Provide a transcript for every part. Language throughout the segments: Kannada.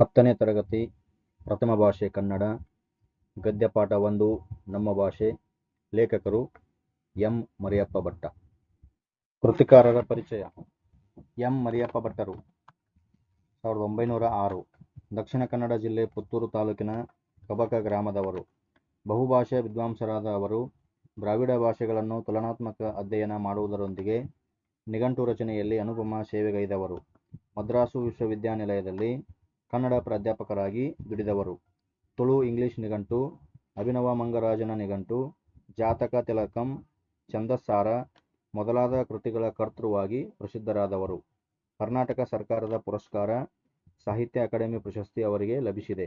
ಹತ್ತನೇ ತರಗತಿ ಪ್ರಥಮ ಭಾಷೆ ಕನ್ನಡ. ಗದ್ಯಪಾಠ ಒಂದು, ನಮ್ಮ ಭಾಷೆ. ಲೇಖಕರು ಎಂ. ಮರಿಯಪ್ಪ ಭಟ್ಟ. ಕೃತಿಕಾರರ ಪರಿಚಯ. ಎಂ. ಮರಿಯಪ್ಪ ಭಟ್ಟರು. ಸಾವಿರದ ಒಂಬೈನೂರ ಆರು. ದಕ್ಷಿಣ ಕನ್ನಡ ಜಿಲ್ಲೆ ಪುತ್ತೂರು ತಾಲೂಕಿನ ಕಬಕ ಗ್ರಾಮದವರು. ಬಹುಭಾಷಾ ವಿದ್ವಾಂಸರಾದ ಅವರು ದ್ರಾವಿಡ ಭಾಷೆಗಳನ್ನು ತುಲನಾತ್ಮಕ ಅಧ್ಯಯನ ಮಾಡುವುದರೊಂದಿಗೆ ನಿಘಂಟು ರಚನೆಯಲ್ಲಿ ಅನುಪಮ ಸೇವೆಗೈದವರು. ಮದ್ರಾಸು ವಿಶ್ವವಿದ್ಯಾನಿಲಯದಲ್ಲಿ ಕನ್ನಡ ಪ್ರಾಧ್ಯಾಪಕರಾಗಿ ದುಡಿದವರು. ತುಳು ಇಂಗ್ಲಿಷ್ ನಿಘಂಟು, ಅಭಿನವ ಮಂಗರಾಜನ ನಿಘಂಟು, ಜಾತಕ ತಿಲಕಂ, ಛಂದಸ್ಸಾರ ಮೊದಲಾದ ಕೃತಿಗಳ ಕರ್ತೃವಾಗಿ ಪ್ರಸಿದ್ಧರಾದವರು. ಕರ್ನಾಟಕ ಸರ್ಕಾರದ ಪುರಸ್ಕಾರ ಸಾಹಿತ್ಯ ಅಕಾಡೆಮಿ ಪ್ರಶಸ್ತಿ ಅವರಿಗೆ ಲಭಿಸಿದೆ.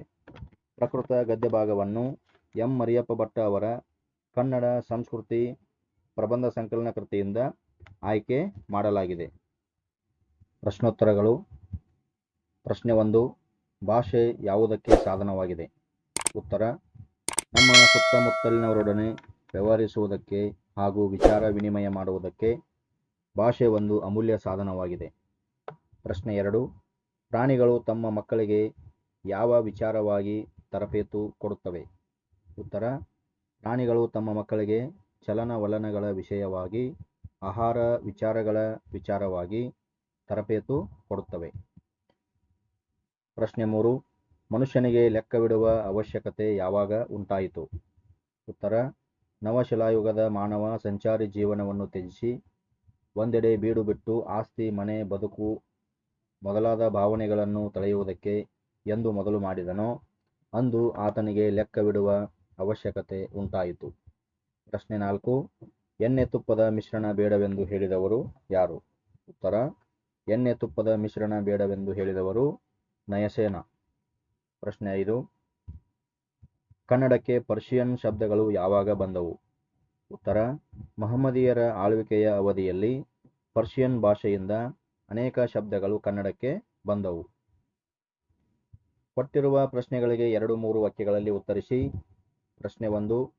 ಪ್ರಕೃತ ಗದ್ಯ ಭಾಗವನ್ನು ಎಂ. ಮರಿಯಪ್ಪ ಭಟ್ಟ ಅವರ ಕನ್ನಡ ಸಂಸ್ಕೃತಿ ಪ್ರಬಂಧ ಸಂಕಲನ ಕೃತಿಯಿಂದ ಆಯ್ಕೆ ಮಾಡಲಾಗಿದೆ. ಪ್ರಶ್ನೋತ್ತರಗಳು. ಪ್ರಶ್ನೆ ಒಂದು. ಭಾಷೆ ಯಾವುದಕ್ಕೆ ಸಾಧನವಾಗಿದೆ? ಉತ್ತರ, ನಮ್ಮ ಸುತ್ತಮುತ್ತಲಿನವರೊಡನೆ ವ್ಯವಹರಿಸುವುದಕ್ಕೆ ಹಾಗೂ ವಿಚಾರ ವಿನಿಮಯ ಮಾಡುವುದಕ್ಕೆ ಭಾಷೆ ಒಂದು ಅಮೂಲ್ಯ ಸಾಧನವಾಗಿದೆ. ಪ್ರಶ್ನೆ ಎರಡು, ಪ್ರಾಣಿಗಳು ತಮ್ಮ ಮಕ್ಕಳಿಗೆ ಯಾವ ವಿಚಾರವಾಗಿ ತರಬೇತು ಕೊಡುತ್ತವೆ? ಉತ್ತರ, ಪ್ರಾಣಿಗಳು ತಮ್ಮ ಮಕ್ಕಳಿಗೆ ಚಲನವಲನಗಳ ವಿಷಯವಾಗಿ, ಆಹಾರ ವಿಚಾರಗಳ ವಿಚಾರವಾಗಿ ತರಬೇತು ಕೊಡುತ್ತವೆ. ಪ್ರಶ್ನೆ ಮೂರು, ಮನುಷ್ಯನಿಗೆ ಲೆಕ್ಕವಿಡುವ ಅವಶ್ಯಕತೆ ಯಾವಾಗ ಉಂಟಾಯಿತು? ಉತ್ತರ, ನವಶಿಲಾಯುಗದ ಮಾನವ ಸಂಚಾರಿ ಜೀವನವನ್ನು ತ್ಯಜಿಸಿ, ಒಂದೆಡೆ ಬೀಡು ಬಿಟ್ಟು ಆಸ್ತಿ, ಮನೆ, ಬದುಕು ಮೊದಲಾದ ಭಾವನೆಗಳನ್ನು ತಳೆಯುವುದಕ್ಕೆ ಎಂದು ಮೊದಲು ಮಾಡಿದನೋ, ಅಂದು ಆತನಿಗೆ ಲೆಕ್ಕವಿಡುವ ಅವಶ್ಯಕತೆ ಉಂಟಾಯಿತು. ಪ್ರಶ್ನೆ ನಾಲ್ಕು, ಎಣ್ಣೆ ತುಪ್ಪದ ಮಿಶ್ರಣ ಬೇಡವೆಂದು ಹೇಳಿದವರು ಯಾರು? ಉತ್ತರ, ಎಣ್ಣೆ ತುಪ್ಪದ ಮಿಶ್ರಣ ಬೇಡವೆಂದು ಹೇಳಿದವರು ನಯಸೇನ. ಪ್ರಶ್ನೆ ಐದು. ಕನ್ನಡಕ್ಕೆ ಪರ್ಷಿಯನ್ ಶಬ್ದಗಳು ಯಾವಾಗ ಬಂದವು? ಉತ್ತರ, ಮಹಮ್ಮದಿಯರ ಆಳ್ವಿಕೆಯ ಅವಧಿಯಲ್ಲಿ ಪರ್ಷಿಯನ್ ಭಾಷೆಯಿಂದ ಅನೇಕ ಶಬ್ದಗಳು ಕನ್ನಡಕ್ಕೆ ಬಂದವು. ಕೊಟ್ಟಿರುವ ಪ್ರಶ್ನೆಗಳಿಗೆ ಎರಡು ಮೂರು ವಾಕ್ಯಗಳಲ್ಲಿ ಉತ್ತರಿಸಿ. ಪ್ರಶ್ನೆ ಒಂದು,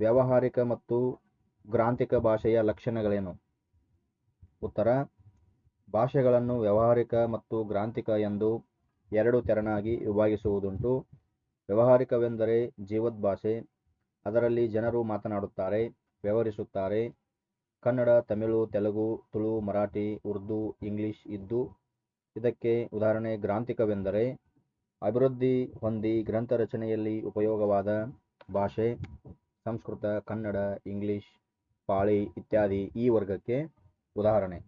ವ್ಯಾವಹಾರಿಕ ಮತ್ತು ಗ್ರಾಂಥಿಕ ಭಾಷೆಯ ಲಕ್ಷಣಗಳೇನು? ಉತ್ತರ, ಭಾಷೆಗಳನ್ನು ವ್ಯಾವಹಾರಿಕ ಮತ್ತು ಗ್ರಾಂಥಿಕ ಎಂದು ಎರಡು ತೆರನಾಗಿ ವಿಭಾಗಿಸುವುದುಂಟು. ವ್ಯಾವಹಾರಿಕವೆಂದರೆ ಜೀವದ್ಭಾಷೆ, ಅದರಲ್ಲಿ ಜನರು ಮಾತನಾಡುತ್ತಾರೆ, ವ್ಯವಹರಿಸುತ್ತಾರೆ. ಕನ್ನಡ, ತಮಿಳು, ತೆಲುಗು, ತುಳು, ಮರಾಠಿ, ಉರ್ದು, ಇಂಗ್ಲಿಷ್ ಇದ್ದು, ಇದಕ್ಕೆ ಉದಾಹರಣೆ ಗ್ರಾಂಥಿಕವೆಂದರೆ ಅಭಿವೃದ್ಧಿ ಹೊಂದಿ ಗ್ರಂಥ ರಚನೆಯಲ್ಲಿ ಉಪಯೋಗವಾದ ಭಾಷೆ, ಸಂಸ್ಕೃತ, ಕನ್ನಡ, ಇಂಗ್ಲಿಷ್, ಪಾಳಿ ಇತ್ಯಾದಿ ಈ ವರ್ಗಕ್ಕೆ ಉದಾಹರಣೆ.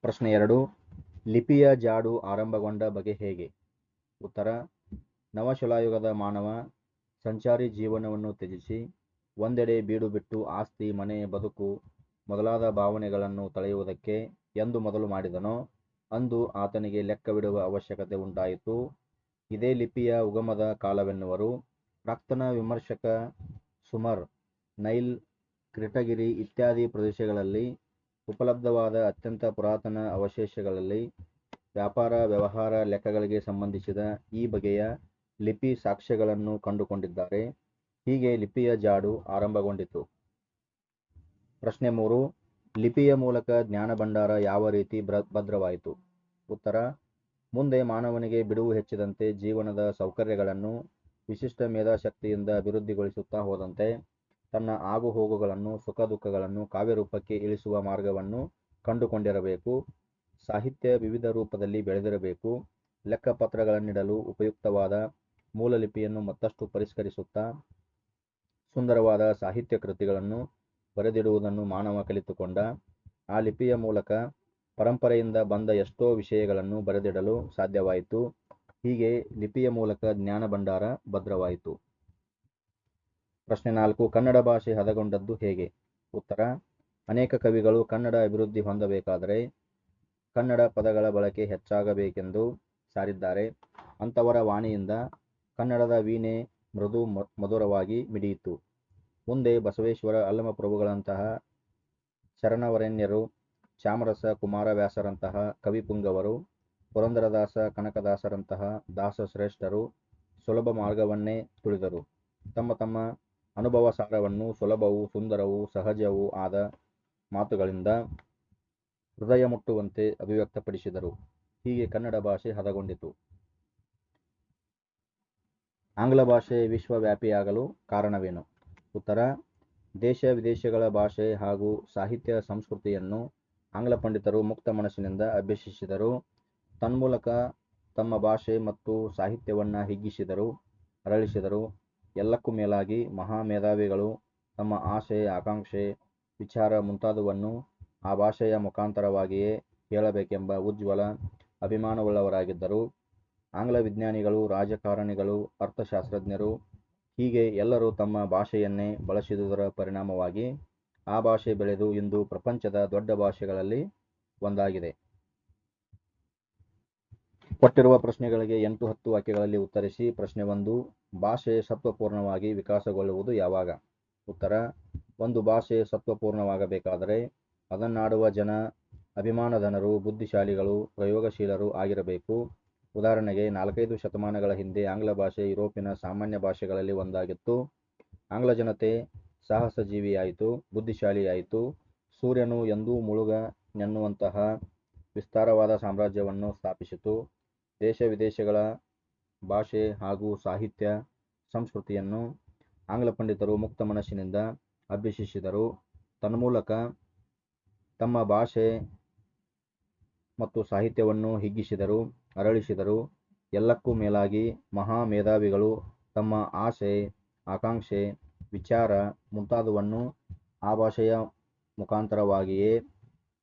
ಪ್ರಶ್ನೆ ಎರಡು. ಲಿಪಿಯ ಜಾಡು ಆರಂಭಗೊಂಡ ಬಗೆ ಹೇಗೆ? ಉತ್ತರ, ನವಶಿಲಾಯುಗದ ಮಾನವ ಸಂಚಾರಿ ಜೀವನವನ್ನು ತ್ಯಜಿಸಿ, ಒಂದೆಡೆ ಬೀಡು ಬಿಟ್ಟು ಆಸ್ತಿ, ಮನೆ, ಬದುಕು, ಮೊದಲಾದ ಭಾವನೆಗಳನ್ನು ತಳೆಯುವುದಕ್ಕೆ ಎಂದು ಮೊದಲು ಮಾಡಿದನೋ, ಅಂದು ಆತನಿಗೆ ಲೆಕ್ಕವಿಡುವ ಅವಶ್ಯಕತೆ ಉಂಟಾಯಿತು. ಇದೇ ಲಿಪಿಯ ಉಗಮದ ಕಾಲವೆನ್ನುವರು ಪ್ರಾಕ್ತನ ವಿಮರ್ಶಕ ಸುಮರ್, ನೈಲ್, ಕ್ರಿಟಗಿರಿ ಇತ್ಯಾದಿ ಪ್ರದೇಶಗಳಲ್ಲಿ ಉಪಲಬ್ಧವಾದ ಅತ್ಯಂತ ಪುರಾತನ ಅವಶೇಷಗಳಲ್ಲಿ ವ್ಯಾಪಾರ, ವ್ಯವಹಾರ ಲೆಕ್ಕಗಳಿಗೆ ಸಂಬಂಧಿಸಿದ ಈ ಬಗೆಯ ಲಿಪಿ ಸಾಕ್ಷ್ಯಗಳನ್ನು ಕಂಡುಕೊಂಡಿದ್ದಾರೆ. ಹೀಗೆ ಲಿಪಿಯ ಜಾಡು ಆರಂಭಗೊಂಡಿತು. ಪ್ರಶ್ನೆ ಮೂರು, ಲಿಪಿಯ ಮೂಲಕ ಜ್ಞಾನ ಭಂಡಾರ ಯಾವ ರೀತಿ ಭದ್ರವಾಯಿತು? ಉತ್ತರ, ಮುಂದೆ ಮಾನವನಿಗೆ ಬಿಡುವು ಹೆಚ್ಚಿದಂತೆ ಜೀವನದ ಸೌಕರ್ಯಗಳನ್ನು ವಿಶಿಷ್ಟ ಮೇಧಾಶಕ್ತಿಯಿಂದ ಅಭಿವೃದ್ಧಿಗೊಳಿಸುತ್ತಾ ಹೋದಂತೆ ತನ್ನ ಆಗುಹೋಗುಗಳನ್ನು ಸುಖ ದುಃಖಗಳನ್ನು ಕಾವ್ಯರೂಪಕ್ಕೆ ಇಳಿಸುವ ಮಾರ್ಗವನ್ನು ಕಂಡುಕೊಂಡಿರಬೇಕು. ಸಾಹಿತ್ಯ ವಿವಿಧ ರೂಪದಲ್ಲಿ ಬೆಳೆದಿರಬೇಕು. ಲೆಕ್ಕಪತ್ರಗಳನ್ನಿಡಲು ಉಪಯುಕ್ತವಾದ ಮೂಲಲಿಪಿಯನ್ನು ಮತ್ತಷ್ಟು ಪರಿಷ್ಕರಿಸುತ್ತಾ, ಸುಂದರವಾದ ಸಾಹಿತ್ಯ ಕೃತಿಗಳನ್ನು ಬರೆದಿಡುವುದನ್ನು ಮಾನವ ಕಲಿತುಕೊಂಡ, ಆ ಲಿಪಿಯ ಮೂಲಕ ಪರಂಪರೆಯಿಂದ ಬಂದ ಎಷ್ಟೋ ವಿಷಯಗಳನ್ನು ಬರೆದಿಡಲು ಸಾಧ್ಯವಾಯಿತು. ಹೀಗೆ ಲಿಪಿಯ ಮೂಲಕ ಜ್ಞಾನ ಭಂಡಾರ ಭದ್ರವಾಯಿತು. ಪ್ರಶ್ನೆ ನಾಲ್ಕು, ಕನ್ನಡ ಭಾಷೆ ಹದಗೊಂಡದ್ದು ಹೇಗೆ? ಉತ್ತರ, ಅನೇಕ ಕವಿಗಳು ಕನ್ನಡ ಅಭಿವೃದ್ಧಿ ಹೊಂದಬೇಕಾದರೆ ಕನ್ನಡ ಪದಗಳ ಬಳಕೆ ಹೆಚ್ಚಾಗಬೇಕೆಂದು ಸಾರಿದ್ದಾರೆ. ಅಂಥವರ ವಾಣಿಯಿಂದ ಕನ್ನಡದ ವೀಣೆ ಮೃದು ಮಧುರವಾಗಿ ಮಿಡಿಯಿತು ಮುಂದೆ ಬಸವೇಶ್ವರ ಅಲ್ಲಮಪ್ರಭುಗಳಂತಹ ಶರಣವರೆಣ್ಯರು, ಚಾಮರಸ ಕುಮಾರವ್ಯಾಸರಂತಹ ಕವಿಪುಂಗವರು, ಪುರಂದರದಾಸ ಕನಕದಾಸರಂತಹ ದಾಸ ಶ್ರೇಷ್ಠರು ಸುಲಭ ಮಾರ್ಗವನ್ನೇ ತುಳಿದರು. ತಮ್ಮ ತಮ್ಮ ಅನುಭವ ಸಾರವನ್ನು ಸುಲಭವೂ ಸುಂದರವೂ ಸಹಜವೂ ಆದ ಮಾತುಗಳಿಂದ ಹೃದಯ ಮುಟ್ಟುವಂತೆ ಅಭಿವ್ಯಕ್ತಪಡಿಸಿದರು. ಹೀಗೆ ಕನ್ನಡ ಭಾಷೆ ಹದಗೊಂಡಿತು. ಆಂಗ್ಲ ಭಾಷೆ ವಿಶ್ವವ್ಯಾಪಿಯಾಗಲು ಕಾರಣವೇನು? ಉತ್ತರ, ದೇಶ ವಿದೇಶಗಳ ಭಾಷೆ ಹಾಗೂ ಸಾಹಿತ್ಯ ಸಂಸ್ಕೃತಿಯನ್ನು ಆಂಗ್ಲ ಪಂಡಿತರು ಮುಕ್ತ ಮನಸ್ಸಿನಿಂದ ಅಭ್ಯಸಿಸಿದರು. ತನ್ಮೂಲಕ ತಮ್ಮ ಭಾಷೆ ಮತ್ತು ಸಾಹಿತ್ಯವನ್ನು ಹಿಗ್ಗಿಸಿದರು, ಅರಳಿಸಿದರು. ಎಲ್ಲಕ್ಕೂ ಮೇಲಾಗಿ ಮಹಾ ಮೇಧಾವಿಗಳು ತಮ್ಮ ಆಸೆ ಆಕಾಂಕ್ಷೆ, ವಿಚಾರ ಮುಂತಾದವನ್ನು ಆ ಭಾಷೆಯ ಮುಖಾಂತರವಾಗಿಯೇ ಹೇಳಬೇಕೆಂಬ ಉಜ್ವಲ ಅಭಿಮಾನವುಳ್ಳವರಾಗಿದ್ದರು. ಆಂಗ್ಲ ವಿಜ್ಞಾನಿಗಳು, ರಾಜಕಾರಣಿಗಳು, ಅರ್ಥಶಾಸ್ತ್ರಜ್ಞರು ಹೀಗೆ ಎಲ್ಲರೂ ತಮ್ಮ ಭಾಷೆಯನ್ನೇ ಬಳಸಿದುದರ ಪರಿಣಾಮವಾಗಿ ಆ ಭಾಷೆ ಬೆಳೆದು ಇಂದು ಪ್ರಪಂಚದ ದೊಡ್ಡ ಭಾಷೆಗಳಲ್ಲಿ ಒಂದಾಗಿದೆ. ಕೊಟ್ಟಿರುವ ಪ್ರಶ್ನೆಗಳಿಗೆ ಎಂಟು ಹತ್ತು ವಾಕ್ಯಗಳಲ್ಲಿ ಉತ್ತರಿಸಿ ಪ್ರಶ್ನೆ ಒಂದು ಭಾಷೆ ಸತ್ವಪೂರ್ಣವಾಗಿ ವಿಕಾಸಗೊಳ್ಳುವುದು ಯಾವಾಗ? ಉತ್ತರ, ಒಂದು ಭಾಷೆ ಸತ್ವಪೂರ್ಣವಾಗಬೇಕಾದರೆ ಅದನ್ನಾಡುವ ಜನ, ಅಭಿಮಾನಧನರು, ಬುದ್ಧಿಶಾಲಿಗಳು, ಪ್ರಯೋಗಶೀಲರು ಆಗಿರಬೇಕು. ಉದಾಹರಣೆಗೆ, ನಾಲ್ಕೈದು ಶತಮಾನಗಳ ಹಿಂದೆ ಆಂಗ್ಲ ಭಾಷೆ ಯುರೋಪಿನ ಸಾಮಾನ್ಯ ಭಾಷೆಗಳಲ್ಲಿ ಒಂದಾಗಿತ್ತು. ಆಂಗ್ಲ ಜನತೆ ಸಾಹಸಜೀವಿಯಾಯಿತು, ಬುದ್ಧಿಶಾಲಿಯಾಯಿತು. ಸೂರ್ಯನು ಎಂದೂ ಮುಳುಗನೆನ್ನುವಂತಹ ವಿಸ್ತಾರವಾದ ಸಾಮ್ರಾಜ್ಯವನ್ನು ಸ್ಥಾಪಿಸಿತು. ದೇಶ ವಿದೇಶಗಳ ಭಾಷೆ ಹಾಗೂ ಸಾಹಿತ್ಯ ಸಂಸ್ಕೃತಿಯನ್ನು ಆಂಗ್ಲ ಪಂಡಿತರು ಮುಕ್ತ ಮನಸ್ಸಿನಿಂದ ಅಭ್ಯಸಿಸಿದರು. ತನ್ಮೂಲಕ ತಮ್ಮ ಭಾಷೆ ಮತ್ತು ಸಾಹಿತ್ಯವನ್ನು ಹಿಗ್ಗಿಸಿದರು, ಅರಳಿಸಿದರು. ಎಲ್ಲಕ್ಕೂ ಮೇಲಾಗಿ ಮಹಾ ಮೇಧಾವಿಗಳು ತಮ್ಮ ಆಸೆ, ಆಕಾಂಕ್ಷೆ, ವಿಚಾರ ಮುಂತಾದವನ್ನು ಆ ಭಾಷೆಯ ಮುಖಾಂತರವಾಗಿಯೇ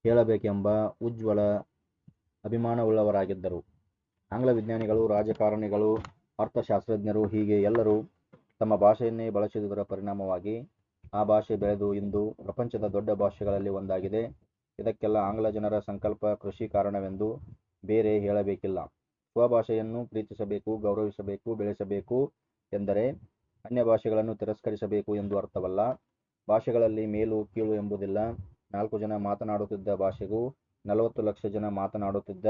ಹೇಳಬೇಕೆಂಬ ಉಜ್ವಲ ಅಭಿಮಾನವುಳ್ಳವರಾಗಿದ್ದರು. ಆಂಗ್ಲ ವಿಜ್ಞಾನಿಗಳು ರಾಜಕಾರಣಿಗಳು, ಅರ್ಥಶಾಸ್ತ್ರಜ್ಞರು ಹೀಗೆ ಎಲ್ಲರೂ ತಮ್ಮ ಭಾಷೆಯನ್ನೇ ಬಳಸಿದುದರ ಪರಿಣಾಮವಾಗಿ ಆ ಭಾಷೆ ಬೆಳೆದು ಇಂದು ಪ್ರಪಂಚದ ದೊಡ್ಡ ಭಾಷೆಗಳಲ್ಲಿ ಒಂದಾಗಿದೆ. ಇದಕ್ಕೆಲ್ಲ ಆಂಗ್ಲ ಜನರ ಸಂಕಲ್ಪ ಕೃಷಿ ಕಾರಣವೆಂದು ಬೇರೆ ಹೇಳಬೇಕಿಲ್ಲ. ಸ್ವಭಾಷೆಯನ್ನು ಪ್ರೀತಿಸಬೇಕು, ಗೌರವಿಸಬೇಕು, ಬೆಳೆಸಬೇಕು ಎಂದರೆ ಅನ್ಯ ಭಾಷೆಗಳನ್ನು ತಿರಸ್ಕರಿಸಬೇಕು ಎಂದು ಅರ್ಥವಲ್ಲ. ಭಾಷೆಗಳಲ್ಲಿ ಮೇಲು ಕೀಳು ಎಂಬುದಿಲ್ಲ. ನಾಲ್ಕು ಜನ ಮಾತನಾಡುತ್ತಿದ್ದ ಭಾಷೆಗೂ ನಲವತ್ತು ಲಕ್ಷ ಜನ ಮಾತನಾಡುತ್ತಿದ್ದ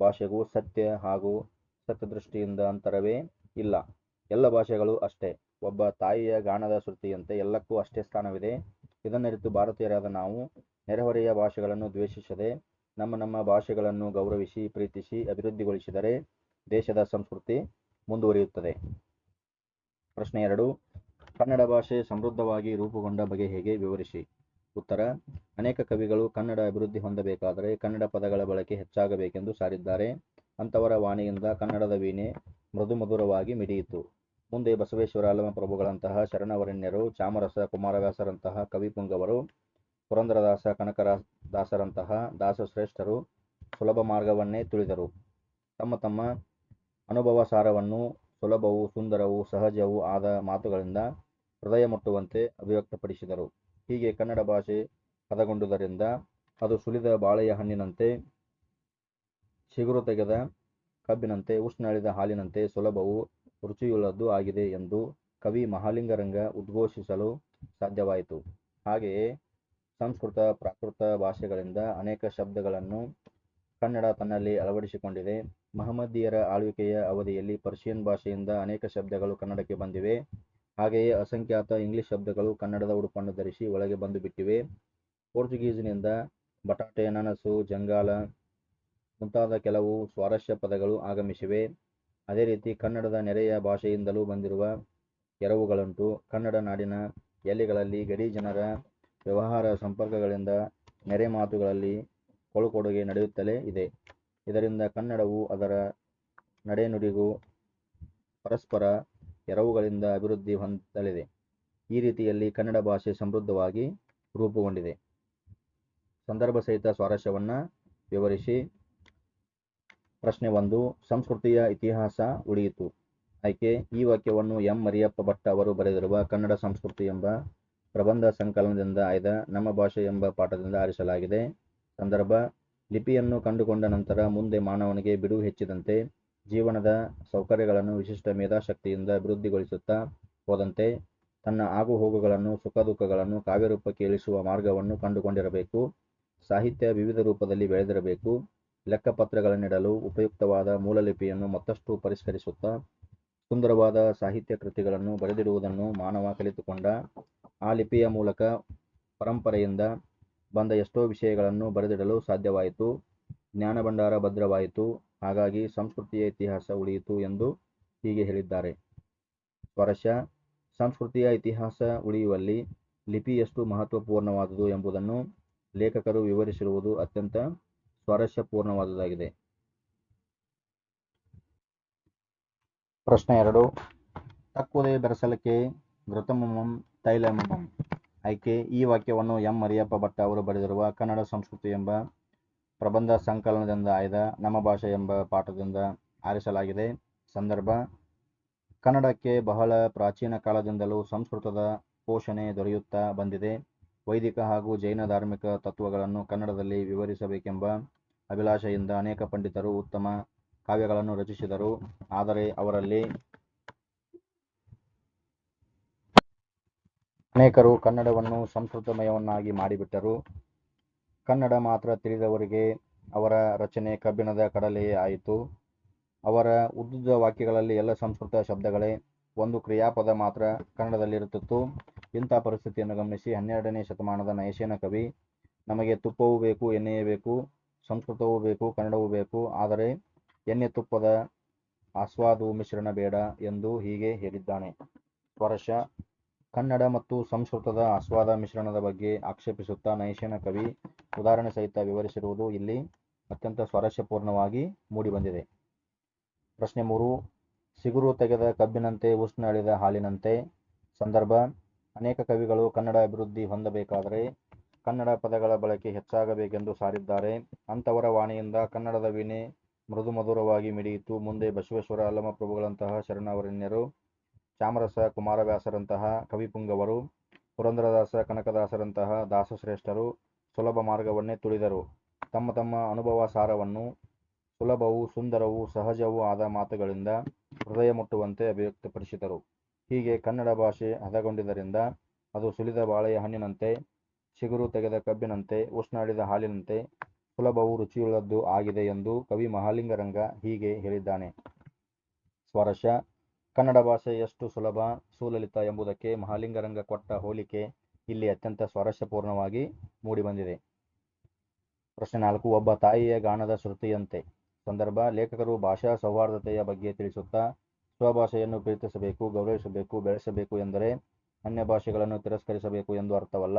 ಭಾಷೆಗೂ ಸತ್ಯ ಹಾಗೂ ಸತ್ಯದೃಷ್ಟಿಯಿಂದ ಅಂತರವೇ ಇಲ್ಲ. ಎಲ್ಲ ಭಾಷೆಗಳು ಅಷ್ಟೇ. ಒಬ್ಬ ತಾಯಿಯ ಗಾಣದ ಶ್ರುತಿಯಂತೆ ಎಲ್ಲಕ್ಕೂ ಅಷ್ಟೇ ಸ್ಥಾನವಿದೆ. ಇದನ್ನರಿತು ಭಾರತೀಯರಾದ ನಾವು ನೆರೆಹೊರೆಯ ಭಾಷೆಗಳನ್ನು ದ್ವೇಷಿಸದೆ ನಮ್ಮ ನಮ್ಮ ಭಾಷೆಗಳನ್ನು ಗೌರವಿಸಿ, ಪ್ರೀತಿಸಿ, ಅಭಿವೃದ್ಧಿಗೊಳಿಸಿದರೆ ದೇಶದ ಸಂಸ್ಕೃತಿ ಮುಂದುವರಿಯುತ್ತದೆ. ಪ್ರಶ್ನೆ ಎರಡು, ಕನ್ನಡ ಭಾಷೆ ಸಮೃದ್ಧವಾಗಿ ರೂಪುಗೊಂಡ ಬಗೆ ಹೇಗೆ ವಿವರಿಸಿ? ಉತ್ತರ ಅನೇಕ ಕವಿಗಳು ಕನ್ನಡ ಅಭಿವೃದ್ಧಿ ಹೊಂದಬೇಕಾದರೆ ಕನ್ನಡ ಪದಗಳ ಬಳಕೆ ಹೆಚ್ಚಾಗಬೇಕೆಂದು ಸಾರಿದ್ದಾರೆ. ಅಂಥವರ ವಾಣಿಯಿಂದ ಕನ್ನಡದ ವೀಣೆ ಮೃದುಮಧುರವಾಗಿ ಮಿಡಿಯಿತು. ಮುಂದೆ ಬಸವೇಶ್ವರ ಅಲ್ಲಮ ಪ್ರಭುಗಳಂತಹ ಶರಣವರಣ್ಯರು, ಚಾಮರಸ ಕುಮಾರವ್ಯಾಸರಂತಹ ಕವಿಪುಂಗವರು ಪುರಂದರದಾಸ ಕನಕದಾಸರಂತಹ ದಾಸಶ್ರೇಷ್ಠರು ಸುಲಭ ಮಾರ್ಗವನ್ನೇ ತುಳಿದರು. ತಮ್ಮ ತಮ್ಮ ಅನುಭವ ಸಾರವನ್ನು ಸುಲಭವೂ ಸುಂದರವೂ ಸಹಜವೂ ಆದ ಮಾತುಗಳಿಂದ ಹೃದಯ ಮುಟ್ಟುವಂತೆ ಅಭಿವ್ಯಕ್ತಪಡಿಸಿದರು. ಹೀಗೆ ಕನ್ನಡ ಭಾಷೆ ಹದಗೊಂಡುದರಿಂದ ಅದು ಸುಲಿದ ಬಾಳೆಯ ಹಣ್ಣಿನಂತೆ, ಚಿಗುರು ತೆಗೆದ ಕಬ್ಬಿನಂತೆ, ಉಷ್ಣಳಿದ ಹಾಲಿನಂತೆ ಸುಲಭವೂ ರುಚಿಯುಳ್ಳದ್ದು ಆಗಿದೆ ಎಂದು ಕವಿ ಮಹಾಲಿಂಗರಂಗ ಉದ್ಘೋಷಿಸಲು ಸಾಧ್ಯವಾಯಿತು. ಹಾಗೆಯೇ ಸಂಸ್ಕೃತ, ಪ್ರಾಕೃತ ಭಾಷೆಗಳಿಂದ ಅನೇಕ ಶಬ್ದಗಳನ್ನು ಕನ್ನಡ ತನ್ನಲ್ಲಿ ಅಳವಡಿಸಿಕೊಂಡಿದೆ. ಮಹಮ್ಮದಿಯರ ಆಳ್ವಿಕೆಯ ಅವಧಿಯಲ್ಲಿ ಪರ್ಷಿಯನ್ ಭಾಷೆಯಿಂದ ಅನೇಕ ಶಬ್ದಗಳು ಕನ್ನಡಕ್ಕೆ ಬಂದಿವೆ. ಹಾಗೆಯೇ ಅಸಂಖ್ಯಾತ ಇಂಗ್ಲಿಷ್ ಶಬ್ದಗಳು ಕನ್ನಡದ ಉಡುಪನ್ನು ಧರಿಸಿ ಒಳಗೆ ಬಂದು ಬಿಟ್ಟಿವೆ ಪೋರ್ಚುಗೀಸಿನಿಂದ ಬಟಾಟೆ, ಅನನಸು, ಜಂಗಾಲ ಮುಂತಾದ ಕೆಲವು ಸ್ವಾರಸ್ಯ ಪದಗಳು ಆಗಮಿಸಿವೆ. ಅದೇ ರೀತಿ ಕನ್ನಡದ ನೆರೆಯ ಭಾಷೆಯಿಂದಲೂ ಬಂದಿರುವ ಎರವುಗಳುಂಟು. ಕನ್ನಡ ನಾಡಿನ ಎಲ್ಲೆಗಳಲ್ಲಿ ಗಡಿ ಜನರ ವ್ಯವಹಾರ ಸಂಪರ್ಕಗಳಿಂದ ನೆರೆ ಮಾತುಗಳಲ್ಲಿ ಕೊಳುಕೊಡುಗೆ ನಡೆಯುತ್ತಲೇ ಇದೆ. ಇದರಿಂದ ಕನ್ನಡವು ಅದರ ನಡೆನುಡಿಗೂ ಪರಸ್ಪರ ಎರವುಗಳಿಂದ ಅಭಿವೃದ್ಧಿ ಹೊಂದಲಿದೆ. ಈ ರೀತಿಯಲ್ಲಿ ಕನ್ನಡ ಭಾಷೆ ಸಮೃದ್ಧವಾಗಿ ರೂಪುಗೊಂಡಿದೆ. ಸಂದರ್ಭ ಸಹಿತ ಸ್ವಾರಸ್ಯವನ್ನು ವಿವರಿಸಿ. ಪ್ರಶ್ನೆ ಒಂದು, ಸಂಸ್ಕೃತಿಯ ಇತಿಹಾಸ ಉಳಿಯಿತು. ಆಯ್ಕೆ, ಈ ವಾಕ್ಯವನ್ನು ಎಂ. ಮರಿಯಪ್ಪ ಭಟ್ ಅವರು ಬರೆದಿರುವ ಕನ್ನಡ ಸಂಸ್ಕೃತಿ ಎಂಬ ಪ್ರಬಂಧ ಸಂಕಲನದಿಂದ ಆಯ್ದ ನಮ್ಮ ಭಾಷೆ ಎಂಬ ಪಾಠದಿಂದ ಆರಿಸಲಾಗಿದೆ. ಸಂದರ್ಭ, ಲಿಪಿಯನ್ನು ಕಂಡುಕೊಂಡ ನಂತರ ಮುಂದೆ ಮಾನವನಿಗೆ ಬಿಡುವು ಹೆಚ್ಚಿದಂತೆ ಜೀವನದ ಸೌಕರ್ಯಗಳನ್ನು ವಿಶಿಷ್ಟ ಮೇಧಾಶಕ್ತಿಯಿಂದ ಅಭಿವೃದ್ಧಿಗೊಳಿಸುತ್ತಾ ಹೋದಂತೆ ತನ್ನ ಆಗುಹೋಗುಗಳನ್ನು ಸುಖ ದುಃಖಗಳನ್ನು ಕಾವ್ಯರೂಪಕ್ಕೆ ಇಳಿಸುವ ಮಾರ್ಗವನ್ನು ಕಂಡುಕೊಂಡಿರಬೇಕು. ಸಾಹಿತ್ಯ ವಿವಿಧ ರೂಪದಲ್ಲಿ ಬೆಳೆದಿರಬೇಕು. ಲೆಕ್ಕಪತ್ರಗಳನ್ನಿಡಲು ಉಪಯುಕ್ತವಾದ ಮೂಲಲಿಪಿಯನ್ನು ಮತ್ತಷ್ಟು ಪರಿಷ್ಕರಿಸುತ್ತಾ ಸುಂದರವಾದ ಸಾಹಿತ್ಯ ಕೃತಿಗಳನ್ನು ಬರೆದಿಡುವುದನ್ನು ಮಾನವ ಕಲಿತುಕೊಂಡ ಆ ಲಿಪಿಯ ಮೂಲಕ ಪರಂಪರೆಯಿಂದ ಬಂದ ಎಷ್ಟೋ ವಿಷಯಗಳನ್ನು ಬರೆದಿಡಲು ಸಾಧ್ಯವಾಯಿತು. ಜ್ಞಾನ ಭಂಡಾರ ಭದ್ರವಾಯಿತು. ಹಾಗಾಗಿ ಸಂಸ್ಕೃತಿಯ ಇತಿಹಾಸ ಉಳಿಯಿತು ಎಂದು ಹೀಗೆ ಹೇಳಿದ್ದಾರೆ. ಸ್ವರಶ ಸಂಸ್ಕೃತಿಯ ಇತಿಹಾಸ ಉಳಿಯುವಲ್ಲಿ ಲಿಪಿ ಎಷ್ಟು ಮಹತ್ವಪೂರ್ಣವಾದುದು ಎಂಬುದನ್ನು ಲೇಖಕರು ವಿವರಿಸಿರುವುದು ಅತ್ಯಂತ ಸ್ವಾರಸ್ಯಪೂರ್ಣವಾದುದಾಗಿದೆ. ಪ್ರಶ್ನೆ ಎರಡು. ತಕ್ಕುದೇ ಬೆರೆಸಲಿಕ್ಕೆ ಘೃತಮಮಂ ತೈಲಮಮಂ. ಆಯ್ಕೆ, ಈ ವಾಕ್ಯವನ್ನು ಎಂ. ಮರಿಯಪ್ಪ ಭಟ್ಟ ಅವರು ಬರೆದಿರುವ ಕನ್ನಡ ಸಂಸ್ಕೃತಿ ಎಂಬ ಪ್ರಬಂಧ ಸಂಕಲನದಿಂದ ಆಯ್ದ ನಮ್ಮ ಭಾಷೆ ಎಂಬ ಪಾಠದಿಂದ ಆರಿಸಲಾಗಿದೆ. ಸಂದರ್ಭ, ಕನ್ನಡಕ್ಕೆ ಬಹಳ ಪ್ರಾಚೀನ ಕಾಲದಿಂದಲೂ ಸಂಸ್ಕೃತದ ಪೋಷಣೆ ದೊರೆಯುತ್ತಾ ಬಂದಿದೆ. ವೈದಿಕ ಹಾಗೂ ಜೈನ ಧಾರ್ಮಿಕ ತತ್ವಗಳನ್ನು ಕನ್ನಡದಲ್ಲಿ ವಿವರಿಸಬೇಕೆಂಬ ಅಭಿಲಾಷೆಯಿಂದ ಅನೇಕ ಪಂಡಿತರು ಉತ್ತಮ ಕಾವ್ಯಗಳನ್ನು ರಚಿಸಿದರು. ಆದರೆ ಅವರಲ್ಲಿ ಅನೇಕರು ಕನ್ನಡವನ್ನು ಸಂಸ್ಕೃತಮಯವನ್ನಾಗಿ ಮಾಡಿಬಿಟ್ಟರು. ಕನ್ನಡ ಮಾತ್ರ ತಿಳಿದವರಿಗೆ ಅವರ ರಚನೆ ಕಬ್ಬಿಣದ ಕಡಲೆಯೇ ಆಯಿತು. ಅವರ ಉದ್ದುದ್ದ ವಾಕ್ಯಗಳಲ್ಲಿ ಎಲ್ಲ ಸಂಸ್ಕೃತ ಶಬ್ದಗಳೇ ಒಂದು ಕ್ರಿಯಾಪದ ಮಾತ್ರ ಕನ್ನಡದಲ್ಲಿರುತ್ತಿತ್ತು. ಇಂಥ ಪರಿಸ್ಥಿತಿಯನ್ನು ಗಮನಿಸಿ. ಹನ್ನೆರಡನೇ ಶತಮಾನದ ನಯಶೇನ ಕವಿ, ನಮಗೆ ತುಪ್ಪವೂ ಬೇಕು, ಎಣ್ಣೆಯೇ ಬೇಕು, ಸಂಸ್ಕೃತವೂ ಬೇಕು, ಕನ್ನಡವೂ ಬೇಕು, ಆದರೆ ಎಣ್ಣೆ ತುಪ್ಪದ ಆಸ್ವಾದು ಮಿಶ್ರಣ ಬೇಡ ಎಂದು ಹೀಗೆ ಹೇಳಿದ್ದಾನೆ. ಸ್ವರಶ ಕನ್ನಡ ಮತ್ತು ಸಂಸ್ಕೃತದ ಆಸ್ವಾದ ಮಿಶ್ರಣದ ಬಗ್ಗೆ ಆಕ್ಷೇಪಿಸುತ್ತಾ ನೈಶೇನ ಕವಿ ಉದಾಹರಣೆ ಸಹಿತ ವಿವರಿಸಿರುವುದು ಇಲ್ಲಿ ಅತ್ಯಂತ ಸ್ವಾರಸ್ಯಪೂರ್ಣವಾಗಿ ಮೂಡಿಬಂದಿದೆ. ಪ್ರಶ್ನೆ ಮೂರು, ಸಿಗುರು ತೆಗೆದ ಕಬ್ಬಿನಂತೆ ಉಷ್ಣ ಹಾಲಿನಂತೆ ಸಂದರ್ಭ ಅನೇಕ ಕವಿಗಳು ಕನ್ನಡ ಅಭಿವೃದ್ಧಿ ಹೊಂದಬೇಕಾದರೆ ಕನ್ನಡ ಪದಗಳ ಬಳಕೆ ಹೆಚ್ಚಾಗಬೇಕೆಂದು ಸಾರಿದ್ದಾರೆ. ಅಂಥವರ ವಾಣಿಯಿಂದ ಕನ್ನಡದ ವೀಣೆ ಮೃದು ಮಧುರವಾಗಿ ಮಿಡಿಯಿತು. ಮುಂದೆ ಬಸವೇಶ್ವರ ಅಲ್ಲಮಪ್ರಭುಗಳಂತಹ ಶರಣವರಣ್ಯರು ಚಾಮರಸ ಕುಮಾರವ್ಯಾಸರಂತಹ ಕವಿಪುಂಗವರು, ಪುರಂದರದಾಸ ಕನಕದಾಸರಂತಹ ದಾಸಶ್ರೇಷ್ಠರು ಸುಲಭ ಮಾರ್ಗವನ್ನೇ ತುಳಿದರು. ತಮ್ಮ ತಮ್ಮ ಅನುಭವ ಸಾರವನ್ನು, ಸುಲಭವೂ ಸುಂದರವೂ ಸಹಜವೂ ಆದ ಮಾತುಗಳಿಂದ ಹೃದಯ ಮುಟ್ಟುವಂತೆ ಅಭಿವ್ಯಕ್ತಪಡಿಸಿದರು. ಹೀಗೆ ಕನ್ನಡ ಭಾಷೆ ಹದಗೊಂಡಿದ್ದರಿಂದ ಅದು ಸುಲಿದ ಬಾಳೆಯ ಹಣ್ಣಿನಂತೆ, ಚಿಗುರು ತೆಗೆದ ಕಬ್ಬಿನಂತೆ, ಉಷ್ಣಾಡಿದ ಹಾಲಿನಂತೆ ಸುಲಭವು ರುಚಿಯುಳ್ಳದ್ದು ಆಗಿದೆ ಎಂದು ಕವಿ ಮಹಾಲಿಂಗರಂಗ ಹೀಗೆ ಹೇಳಿದ್ದಾನೆ. ಸ್ವರಶ ಕನ್ನಡ ಭಾಷೆ ಎಷ್ಟು ಸುಲಭ, ಸುಲಲಿತ ಎಂಬುದಕ್ಕೆ ಮಹಾಲಿಂಗರಂಗ ಕೊಟ್ಟ ಹೋಲಿಕೆ ಇಲ್ಲಿ ಅತ್ಯಂತ ಸ್ವಾರಸ್ಯಪೂರ್ಣವಾಗಿ ಮೂಡಿಬಂದಿದೆ. ಪ್ರಶ್ನೆ ನಾಲ್ಕು, ಒಬ್ಬ ತಾಯಿಯ ಗಾನದ ಶ್ರುತಿಯಂತೆ ಸಂದರ್ಭ, ಲೇಖಕರು ಭಾಷಾ ಸೌಹಾರ್ದತೆಯ ಬಗ್ಗೆ ತಿಳಿಸುತ್ತಾ ಸ್ವಭಾಷೆಯನ್ನು ಪ್ರೀತಿಸಬೇಕು ಗೌರವಿಸಬೇಕು, ಬೆಳೆಸಬೇಕು ಎಂದರೆ ಅನ್ಯ ಭಾಷೆಗಳನ್ನು ತಿರಸ್ಕರಿಸಬೇಕು ಎಂದು ಅರ್ಥವಲ್ಲ.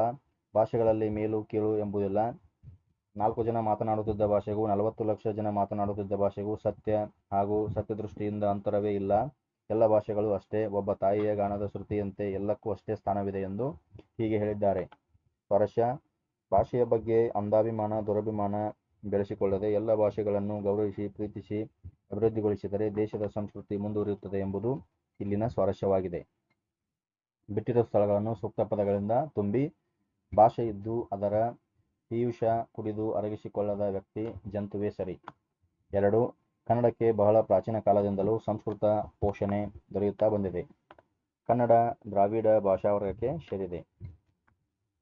ಭಾಷೆಗಳಲ್ಲಿ ಮೇಲು, ಕೀಳು ಎಂಬುದಿಲ್ಲ. ನಾಲ್ಕು ಜನ ಮಾತನಾಡುತ್ತಿದ್ದ ಭಾಷೆಗೂ ನಲವತ್ತು ಲಕ್ಷ ಜನ ಮಾತನಾಡುತ್ತಿದ್ದ ಭಾಷೆಗೂ ಸತ್ಯ ಹಾಗೂ ಸತ್ಯದೃಷ್ಟಿಯಿಂದ ಅಂತರವೇ ಇಲ್ಲ. ಎಲ್ಲ ಭಾಷೆಗಳು ಅಷ್ಟೇ. ಒಬ್ಬ ತಾಯಿಯ ಗಾನದ ಶ್ರುತಿಯಂತೆ ಎಲ್ಲಕ್ಕೂ ಅಷ್ಟೇ ಸ್ಥಾನವಿದೆ ಎಂದು ಹೀಗೆ ಹೇಳಿದ್ದಾರೆ. ಸ್ವಾರಸ್ಯ ಭಾಷೆಯ ಬಗ್ಗೆ ಅಂದಾಭಿಮಾನ ದುರಭಿಮಾನ ಬೆಳೆಸಿಕೊಳ್ಳದೆ ಎಲ್ಲ ಭಾಷೆಗಳನ್ನು ಗೌರವಿಸಿ, ಪ್ರೀತಿಸಿ ಅಭಿವೃದ್ಧಿಗೊಳಿಸಿದರೆ ದೇಶದ ಸಂಸ್ಕೃತಿ ಮುಂದುವರಿಯುತ್ತದೆ ಎಂಬುದು ಇಲ್ಲಿನ ಸ್ವಾರಸ್ಯವಾಗಿದೆ. ಬಿಟ್ಟಿರುವ ಸ್ಥಳಗಳನ್ನು ಸೂಕ್ತ ಪದಗಳಿಂದ ತುಂಬಿ ಭಾಷೆ ಇದ್ದು ಅದರ ಪೀಯೂಷ ಕುಡಿದು ಅರಗಿಸಿಕೊಳ್ಳದ ವ್ಯಕ್ತಿ ಜಂತುವೇ ಸರಿ. ಎರಡು, ಕನ್ನಡಕ್ಕೆ ಬಹಳ ಪ್ರಾಚೀನ ಕಾಲದಿಂದಲೂ ಸಂಸ್ಕೃತ ಪೋಷಣೆ ದೊರೆಯುತ್ತಾ ಬಂದಿದೆ. ಕನ್ನಡ ದ್ರಾವಿಡ ಭಾಷಾವರ್ಗಕ್ಕೆ ಸೇರಿದೆ.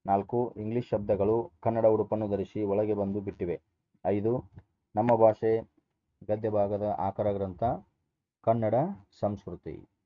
ನಾಲ್ಕು, ಇಂಗ್ಲಿಷ್ ಶಬ್ದಗಳು ಕನ್ನಡ ಉಡುಪನ್ನು ಧರಿಸಿ ಒಳಗೆ ಬಂದು ಬಿಟ್ಟಿವೆ. ಐದು, ನಮ್ಮ ಭಾಷೆ ಗದ್ಯ ಭಾಗದ ಆಕರ ಗ್ರಂಥ ಕನ್ನಡ ಸಂಸ್ಕೃತಿ.